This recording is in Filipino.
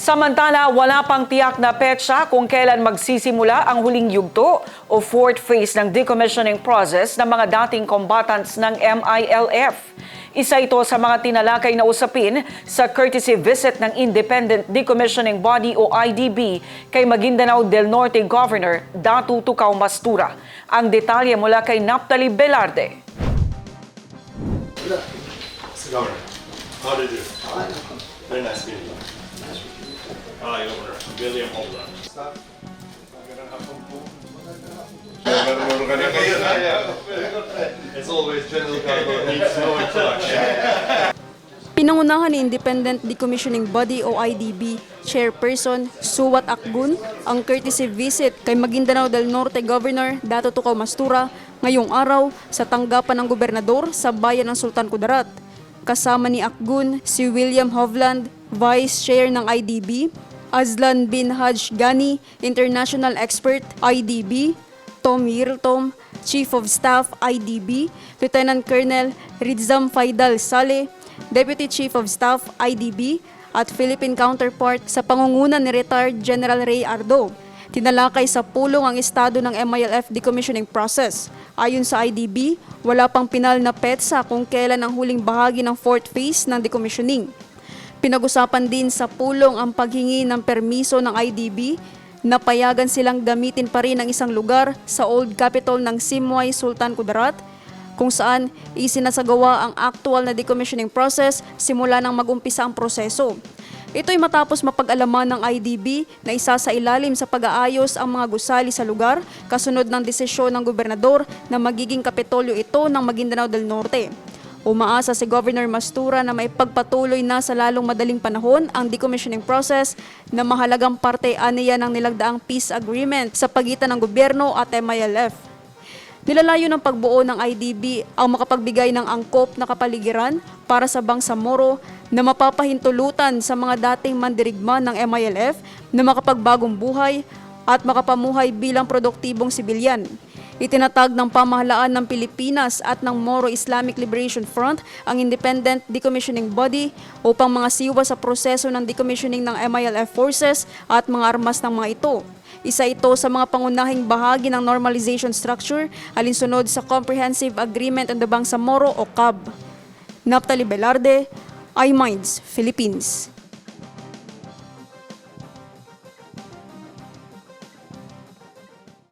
Samantala, wala pang tiyak na petsa kung kailan magsisimula ang huling yugto o fourth phase ng decommissioning process ng mga dating combatants ng MILF. Isa ito sa mga tinalakay na usapin sa courtesy visit ng Independent Decommissioning Body o IDB kay Maguindanao del Norte Governor Datu Tukaw Mastura. Ang detalye mula kay Naptali Velarde. Mr. Governor, how did you? Very nice meeting you. Hi, Governor. William Holder. It's always General Governor needs no introduction. Pinangunahan ni Independent Decommissioning Body o IDB Chairperson Suwat Akgun ang courtesy visit kay Maguindanao del Norte Governor Dato Tukaw Mastura ngayong araw sa tanggapan ng gobernador sa bayan ng Sultan Kudarat. Kasama ni Akgun si William Hovland, Vice Chair ng IDB, Azlan bin Haj Gani, International Expert IDB, Tom Yirtom, Chief of Staff IDB, Lieutenant Colonel Ridzam Faidal Saleh, Deputy Chief of Staff IDB at Philippine counterpart sa pangunguna ni retired General Ray Ardo. Tinalakay sa pulong ang estado ng MILF decommissioning process. Ayon sa IDB, wala pang pinal na petsa kung kailan ang huling bahagi ng fourth phase ng decommissioning. Pinag-usapan din sa pulong ang paghingi ng permiso ng IDB na payagan silang gamitin pa rin ang isang lugar sa old capital ng Simway Sultan Kudarat kung saan isinasagawa ang actual na decommissioning process simula nang mag-umpisa ang proseso. Ito'y matapos mapag-alaman ng IDB na isa sa ilalim sa pag-aayos ang mga gusali sa lugar kasunod ng desisyon ng gobernador na magiging kapitolyo ito ng Maguindanao del Norte. Umaasa si Governor Mastura na may pagpatuloy na sa lalong madaling panahon ang decommissioning process na mahalagang parte aniya ng nilagdaang peace agreement sa pagitan ng gobyerno at MILF. Nilalayo ng pagbuo ng IDB ang makapagbigay ng angkop na kapaligiran para sa Bangsamoro na mapapahintulutan sa mga dating mandirigma ng MILF na makapagbagong buhay at makapamuhay bilang produktibong sibilyan. Itinatag ng pamahalaan ng Pilipinas at ng Moro Islamic Liberation Front ang independent decommissioning body upang mga siwa sa proseso ng decommissioning ng MILF forces at mga armas ng mga ito. Isa ito sa mga pangunahing bahagi ng normalization structure alinsunod sa Comprehensive Agreement on the Bangsamoro o CAB. Naptali Velarde, iMinds, Philippines.